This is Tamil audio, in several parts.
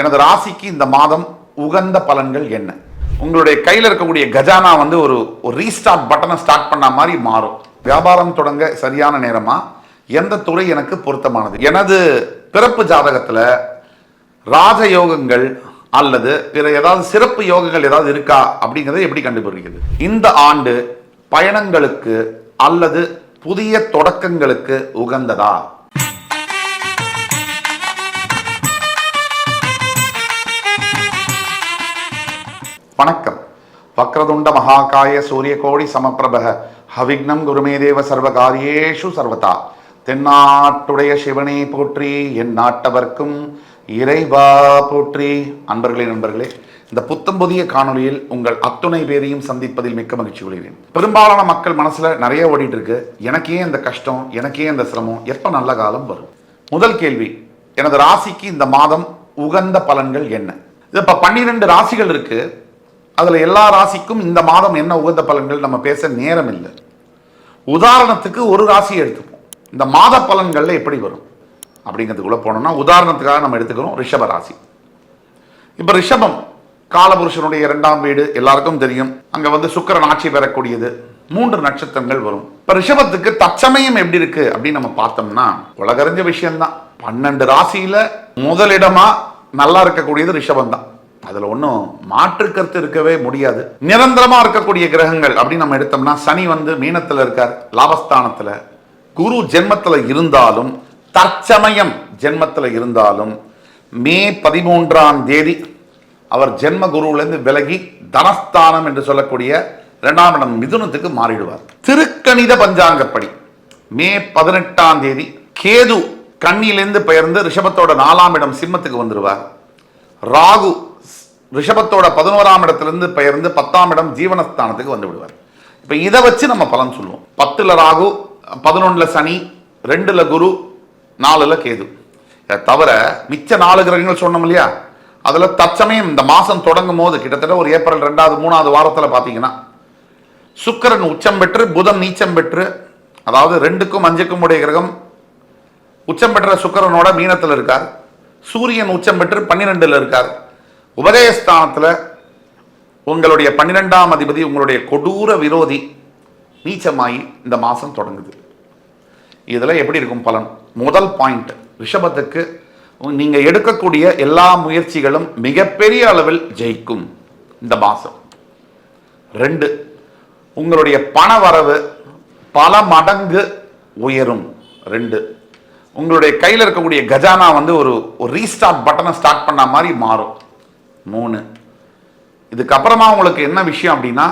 எனது ராசிக்கு இந்த மாதம் உகந்த பலன்கள் என்ன? உங்களுடைய கையில் இருக்கக்கூடிய கஜானா வந்து ஒரு ஒரு ரீஸ்டார்ட் பட்டனை ஸ்டார்ட் பண்ண மாதிரி மாறும். வியாபாரம் தொடங்க சரியான நேரமா? எந்த துறை எனக்கு பொருத்தமானது? எனது பிறப்பு ஜாதகத்தில் ராஜயோகங்கள் அல்லது பிற ஏதாவது சிறப்பு யோகங்கள் ஏதாவது இருக்கா அப்படிங்கிறத எப்படி கண்டுபிடிக்கிறது? இந்த ஆண்டு பயணங்களுக்கு அல்லது புதிய தொடக்கங்களுக்கு உகந்ததா? வணக்கம். வக்ரதுண்ட மகாகாய சூரிய கோடி சமப்பிரபக ஹவிக்னம் குருமே தேவ சர்வகாரியேஷு சர்வதா. தென்னாட்டுடைய சிவனே போற்றி என் நாட்டவர்க்கும் இறைவா போற்றி. அன்பர்களே நண்பர்களே இந்த புத்தம் புதிய காணொளியில் உங்கள் அத்துணை பேரையும் சந்திப்பதில் மிக்க மகிழ்ச்சி கொள்கிறேன். பெரும்பாலான மக்கள் மனசுல நிறைய ஓடிட்டு இருக்கு எனக்கே இந்த கஷ்டம் எனக்கே இந்த சிரமம் எப்ப நல்ல காலம் வரும்? முதல் கேள்வி எனது ராசிக்கு இந்த மாதம் உகந்த பலன்கள் என்ன? இது இப்ப பன்னிரெண்டு ராசிகள் இருக்கு. அதில் எல்லா ராசிக்கும் இந்த மாதம் என்ன உகந்த பலன்கள் நம்ம பேச நேரம் இல்லை உதாரணத்துக்கு ஒரு ராசியை எடுத்துப்போம். இந்த மாத பலன்களில் எப்படி வரும்? அப்படிங்கிறதுக்குள்ளே போனோம்னா உதாரணத்துக்காக நம்ம எடுத்துக்கிறோம் ரிஷப ராசி. இப்போ ரிஷபம் காலபுருஷனுடைய இரண்டாம் வீடு எல்லாருக்கும் தெரியும். அங்கே வந்து சுக்கரன் ஆட்சி பெறக்கூடியது. மூன்று நட்சத்திரங்கள் வரும். இப்போ ரிஷபத்துக்கு தற்சமயம் எப்படி இருக்கு அப்படின்னு நம்ம பார்த்தோம்னா உலகறிஞ்ச விஷயம்தான். பன்னெண்டு ராசியில் முதலிடமா நல்லா இருக்கக்கூடியது ரிஷபம் தான் அதுல ஒன்றும் மாற்று கருத்து இருக்கவே முடியாது. நிரந்தரமா இருக்கக்கூடிய கிரகங்கள் அப்படின்னு நம்ம எடுத்தோம்னா சனி வந்து மீனத்தில் இருக்கார் லாபஸ்தானத்தில். குரு ஜென்மத்தில் இருந்தாலும் தற்சமயம் ஜென்மத்தில் இருந்தாலும் மே பதிமூன்றாம் தேதி அவர் ஜென்ம குருவிலேருந்து விலகி தனஸ்தானம் என்று சொல்லக்கூடிய இரண்டாம் இடம் மிதுனத்துக்கு மாறிடுவார். திருக்கணித பஞ்சாங்கப்படி மே பதினெட்டாம் தேதி கேது கண்ணிலிருந்து பெயர்ந்து ரிஷபத்தோட நாலாம் இடம் சிம்மத்துக்கு வந்துடுவார் ராகு ரிஷபத்தோட பதினோராம் இடத்திலிருந்து பெயர்ந்து பத்தாம் இடம் ஜீவனஸ்தானத்துக்கு வந்து விடுவார். இப்போ இதை வச்சு நம்ம பலன் சொல்லுவோம். பத்தில் ராகு பதினொன்றில் சனி ரெண்டில் குரு நாலில் கேது. இதை தவிர மிச்ச நாலு கிரகங்கள் சொன்னோம் இல்லையா? அதில் தற்சமயம் இந்த மாதம் தொடங்கும் போது கிட்டத்தட்ட ஒரு ஏப்ரல் ரெண்டாவது மூணாவது வாரத்தில் பார்த்தீங்கன்னா சுக்கிரன் உச்சம் பெற்று புதன் நீச்சம் பெற்று அதாவது ரெண்டுக்கும் அஞ்சுக்கும் உடைய கிரகம் உச்சம் பெற்ற சுக்கிரனோட மீனத்தில் இருக்கார். சூரியன் உச்சம் பெற்று பன்னிரெண்டில் இருக்கார். உபதயஸ்தானத்துல உங்களுடைய பன்னிரெண்டாம் அதிபதி உங்களுடைய கொடூர விரோதி நீச்சமாகி இந்த மாதம் தொடங்குது. இதில் எப்படி இருக்கும் பலன்? முதல் பாயிண்ட் ரிஷபத்துக்கு நீங்கள் எடுக்கக்கூடிய எல்லா முயற்சிகளும் மிகப்பெரிய அளவில் ஜெயிக்கும் இந்த மாதம் ரெண்டு உங்களுடைய பண வரவு பல மடங்கு உயரும். ரெண்டு உங்களுடைய கையில் இருக்கக்கூடிய கஜானா வந்து ஒரு ஒரு ரீஸ்டார்ட் பட்டனை ஸ்டார்ட் பண்ண மாதிரி மாறும். மூணு. இதுக்கப்புறமா உங்களுக்கு என்ன விஷயம் அப்படின்னா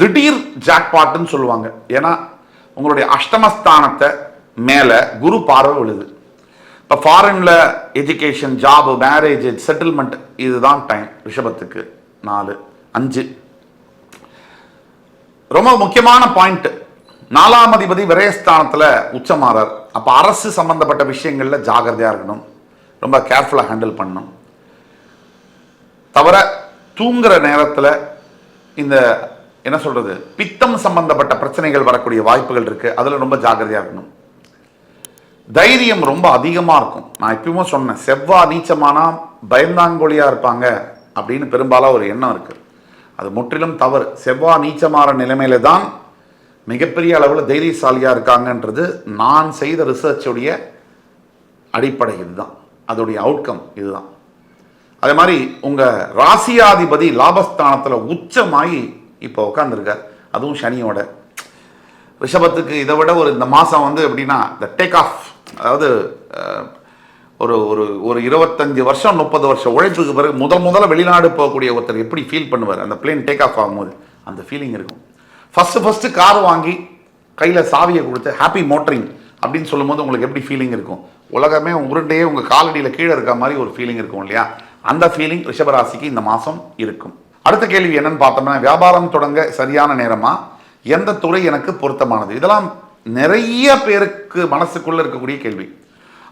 திடீர் ஜாக்பாட்டுன்னு சொல்லுவாங்க. ஏன்னா உங்களுடைய அஷ்டமஸ்தானத்தை மேலே குரு பார்வை விழுது. இப்போ ஃபாரின்ல எஜுகேஷன் ஜாபு மேரேஜ் செட்டில்மெண்ட் இதுதான் டைம் ரிஷபத்துக்கு நாலு அஞ்சு. ரொம்ப முக்கியமான பாயிண்ட் நாலாம் அதிபதி விரயஸ்தானத்தில் உச்சமாறார். அப்போ அரசு சம்பந்தப்பட்ட விஷயங்களில் ஜாகிரதையாக இருக்கணும். ரொம்ப கேர்ஃபுல்லாக ஹேண்டில் பண்ணணும். தவிர தூங்குற நேரத்தில் இந்த என்ன சொல்கிறது பித்தம் சம்பந்தப்பட்ட பிரச்சனைகள் வரக்கூடிய வாய்ப்புகள் இருக்குது அதில் ரொம்ப ஜாகிரதையாக இருக்கணும். தைரியம் ரொம்ப அதிகமாக இருக்கும். நான் எப்பயுமே சொன்னேன் செவ்வா நீச்சமானா பயந்தாங்கொழியாக இருப்பாங்க அப்படின்னு பெரும்பாலும் ஒரு எண்ணம் இருக்குது அது முற்றிலும் தவறு. செவ்வா நீச்சமாற நிலைமையில தான் மிகப்பெரிய அளவில் தைரியசாலியாக இருக்காங்கன்றது நான் செய்த ரிசர்ச்சுடைய அடிப்படை இதுதான் அதோடைய அவுட்கம் இதுதான். அதே மாதிரி உங்கள் ராசியாதிபதி லாபஸ்தானத்தில் உச்சமாகி இப்போ உட்காந்துருக்கார் அதுவும் சனியோட. ரிஷபத்துக்கு இதை விட ஒரு இந்த மாதம் வந்து எப்படின்னா இந்த டேக் ஆஃப் அதாவது ஒரு ஒரு ஒரு இருபத்தஞ்சு வருஷம் முப்பது வருஷம் உழைப்புக்கு பிறகு முதல் முதல்ல வெளிநாடு போகக்கூடிய ஒருத்தர் எப்படி ஃபீல் பண்ணுவார்? அந்த பிளேன் டேக் ஆஃப் ஆகும்போது அந்த ஃபீலிங் இருக்கும். ஃபஸ்ட்டு ஃபஸ்ட்டு கார் வாங்கி கையில் சாவியை கொடுத்து ஹாப்பி மோட்டரிங் அப்படின்னு சொல்லும்போது உங்களுக்கு எப்படி ஃபீலிங் இருக்கும்? உலகமே உருண்டையே உங்கள் காலடியில் கீழே இருக்க மாதிரி ஒரு ஃபீலிங் இருக்கும் இல்லையா? அந்த ஃபீலிங் ரிஷபராசிக்கு இந்த மாதம் இருக்கும். அடுத்த கேள்வி என்னன்னு பார்த்தோம்னா வியாபாரம் தொடங்க சரியான நேரமா? எந்த துறை எனக்கு பொருத்தமானது? இதெல்லாம் நிறைய பேருக்கு மனசுக்குள்ள இருக்கக்கூடிய கேள்வி.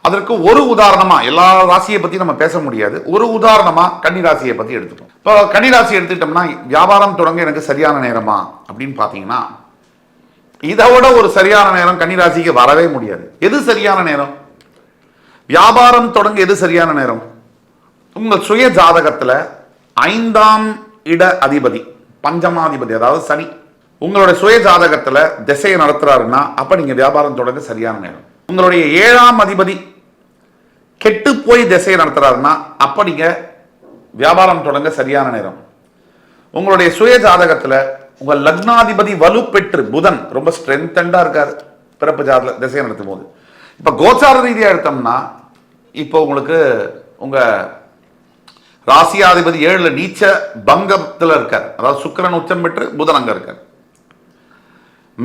அதற்கு ஒரு உதாரணமா எல்லா ராசியை பத்தி நம்ம பேச முடியாது. ஒரு உதாரணமா கன்னி ராசியை பத்தி எடுத்துப்போம். இப்போ கன்னி ராசி எடுத்துட்டோம்னா வியாபாரம் தொடங்க எனக்கு சரியான நேரமா? அப்படின்னு பார்த்தீங்கன்னா இதை விட ஒரு சரியான நேரம் கன்னி ராசிக்கு வரவே முடியாது. எது சரியான நேரம்? வியாபாரம் தொடங்க எது சரியான நேரம்? உங்கள் சுய ஜாதகத்தில் ஐந்தாம் இட அதிபதி பஞ்சமாதிபதி அதாவது சனி உங்களுடைய சுய ஜாதகத்தில் திசையை நடத்துறாருன்னா அப்போ நீங்கள் வியாபாரம் தொடங்க சரியான நேரம். உங்களுடைய ஏழாம் அதிபதி கெட்டு போய் திசையை நடத்துறாருன்னா அப்போ நீங்கள் வியாபாரம் தொடங்க சரியான நேரம். உங்களுடைய சுய ஜாதகத்தில் உங்கள் லக்னாதிபதி வலுப்பெற்று புதன் ரொம்ப ஸ்ட்ரென்தண்டாக இருக்கார் பிறப்பு ஜாதக திசையை நடத்தும் போது இப்போ கோச்சார ரீதியாக எடுத்தோம்னா இப்போ உங்களுக்கு உங்கள் ராசியாதிபதி ஏழுல நீச்ச பங்கத்தில் இருக்கார். அதாவது சுக்கரன் உச்சம் பெற்று புதன் அங்க இருக்கார்.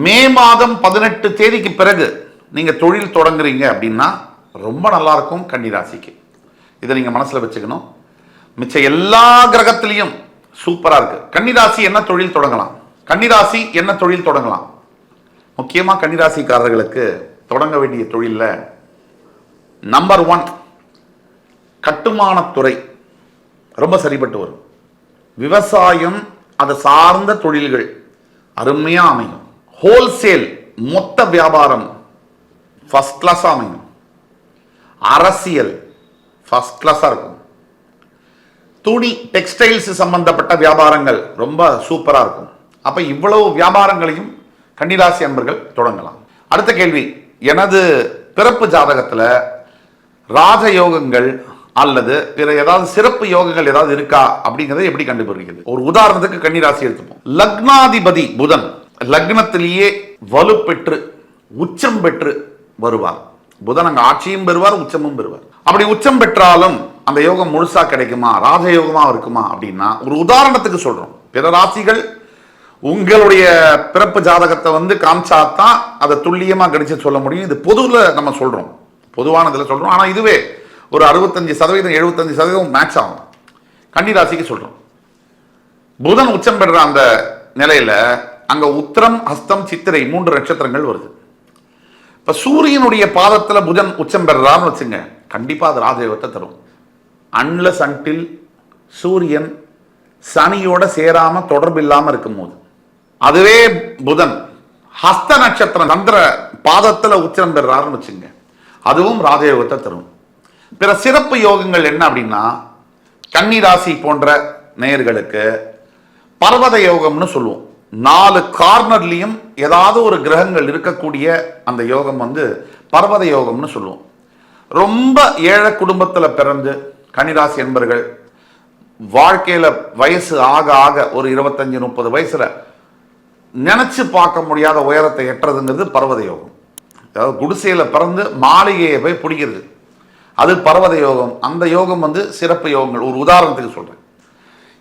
மே மாதம் பதினெட்டு தேதிக்கு பிறகு நீங்க தொழில் தொடங்குறீங்க அப்படின்னா ரொம்ப நல்லா இருக்கும் கன்னிராசிக்கு இதை நீங்க மனசுல வச்சுக்கணும். மிச்ச எல்லா கிரகத்திலையும் சூப்பரா இருக்கு. கன்னிராசி என்ன தொழில் தொடங்கலாம்? கன்னிராசி என்ன தொழில் தொடங்கலாம்? முக்கியமா கன்னிராசிக்காரர்களுக்கு தொடங்க வேண்டிய தொழிலில் நம்பர் ஒன் கட்டுமானத்துறை. ரொம்ப சரிப்பட்டு வரும். விவசாயம் அதை சார்ந்த தொழில்கள். அருமையாக அமையும். ஹோல்சேல் மொத்த வியாபாரம் ஃபர்ஸ்ட் கிளாஸாக அமையும். அரசியல் ஃபஸ்ட் கிளாஸாக இருக்கும். துணி டெக்ஸ்டைல்ஸ் சம்பந்தப்பட்ட வியாபாரங்கள் ரொம்ப சூப்பராக இருக்கும். அப்போ இவ்வளவு வியாபாரங்களையும் கன்னிராசி அன்பர்கள் தொடங்கலாம். அடுத்த கேள்வி எனது பிறப்பு ஜாதகத்தில் ராஜயோகங்கள் அல்லது பிற ஏதாவது சிறப்பு யோகங்கள் ஏதாவது இருக்கா அப்படிங்கறதை எப்படி கண்டுபிடிக்கிறது? ஒரு உதாரணத்துக்கு கன்னிராசி எடுத்துப்போம். லக்னாதிபதி புதன் லக்னத்திலேயே வலுப்பெற்று உச்சம் பெற்று வருவார். புதன் அங்க ஆட்சியும் பெறுவார் உச்சமும் பெறுவார். அப்படி உச்சம் பெற்றாலும் அந்த யோகம் முழுசா கிடைக்குமா ராஜயோகமா இருக்குமா அப்படின்னா ஒரு உதாரணத்துக்கு சொல்றோம். பிற ராசிகள் உங்களுடைய பிறப்பு ஜாதகத்தை வந்து காமிச்சாதான் அதை துல்லியமா கணிச்சு சொல்ல முடியும். இது பொதுவில் நம்ம சொல்றோம். பொதுவானதுல சொல்றோம். ஆனா இதுவே ஒரு அறுபத்தஞ்சு சதவீதம் எழுபத்தஞ்சு சதவீதம் மேட்ச் ஆகும். கன்னிராசிக்கு சொல்கிறோம் புதன் உச்சம் பெறுற அந்த நிலையில அங்கே உத்திரம் ஹஸ்தம் சித்திரை மூன்று நட்சத்திரங்கள் வருது. இப்போ சூரியனுடைய பாதத்தில் புதன் உச்சம் பெறுறான்னு வச்சுங்க கண்டிப்பாக அது ராஜயோகத்தை தரும். அன்லஸ் அன்டில் சூரியன் சனியோட சேராமல் தொடர்பு இல்லாமல் இருக்கும்போது. அதுவே புதன் ஹஸ்த நட்சத்திரம் சந்திர பாதத்தில் உச்சம் பெறுறாருன்னு வச்சுங்க அதுவும் ராஜயோகத்தை தரும். பிற சிறப்பு யோகங்கள் என்ன அப்படின்னா கன்னி ராசி போன்ற நேயர்களுக்கு பர்வத யோகம்னு சொல்லுவோம். நாலு கார்னர்லேயும் ஏதாவது ஒரு கிரகங்கள் இருக்கக்கூடிய அந்த யோகம் வந்து பர்வத யோகம்னு சொல்லுவோம். ரொம்ப ஏழை குடும்பத்தில் பிறந்து கன்னிராசி என்பர்கள் வாழ்க்கையில் வயசு ஆக ஆக ஒரு இருபத்தஞ்சி முப்பது வயசில் நினச்சி பார்க்க முடியாத உயரத்தை எட்டுறதுங்கிறது பர்வத யோகம். அதாவது குடிசையில் பிறந்து மாளிகையை போய் பிடிக்கிறது. அது பர்வத யோகம். அந்த யோகம் வந்து சிறப்பு யோகங்கள். ஒரு உதாரணத்துக்கு சொல்றேன்.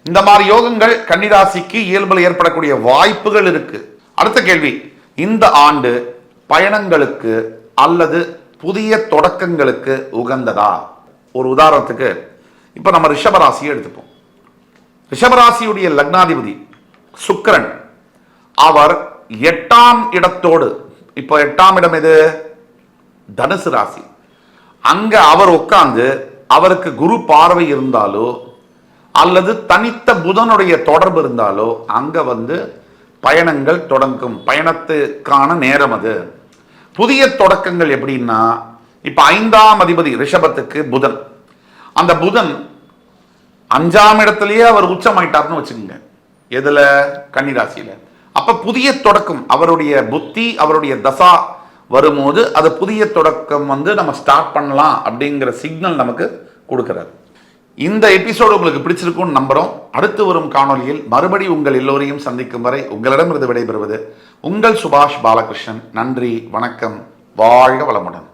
இந்த மாதிரி யோகங்கள் கன்னிராசிக்கு இயல்பில் ஏற்படக்கூடிய வாய்ப்புகள் இருக்கு. அடுத்த கேள்வி. இந்த ஆண்டு பயணங்களுக்கு அல்லது புதிய தொடக்கங்களுக்கு உகந்ததா? ஒரு உதாரணத்துக்கு இப்போ நம்ம ரிஷபராசியை எடுத்துப்போம். ரிஷபராசியுடைய லக்னாதிபதி சுக்கிரன். அவர் எட்டாம் இடத்தோடு இப்போ எட்டாம் இடம் எது? தனுசு ராசி. அங்கே அவர் உட்காந்து அவருக்கு குரு பார்வை இருந்தாலோ அல்லது தனித்த புதனுடைய தொடர்பு இருந்தாலோ அங்கே வந்து பயணங்கள் தொடங்கும். பயணத்துக்கான நேரம் அது. புதிய தொடக்கங்கள் எப்படின்னா இப்போ ஐந்தாம் அதிபதி ரிஷபத்துக்கு புதன். அந்த புதன் அஞ்சாம் இடத்துலயே அவர் உச்சமாயிட்டார்னு வச்சுக்கோங்க. எதில்? கன்னிராசியில். அப்போ புதிய தொடக்கம் அவருடைய புத்தி அவருடைய தசா வரும்போது அது புதிய தொடக்கம் வந்து நம்ம ஸ்டார்ட் பண்ணலாம் அப்படிங்கிற சிக்னல் நமக்கு கொடுக்கிறார். இந்த எபிசோடு உங்களுக்கு பிடிச்சிருக்கும்னு நம்புறோம். அடுத்து வரும் காணொளியில் மறுபடி உங்கள் எல்லோரையும் சந்திக்கும் வரை உங்களிடமிருந்து விடைபெறுவது உங்கள் சுபாஷ் பாலகிருஷ்ணன். நன்றி வணக்கம் வாழ்க வளமுடன்.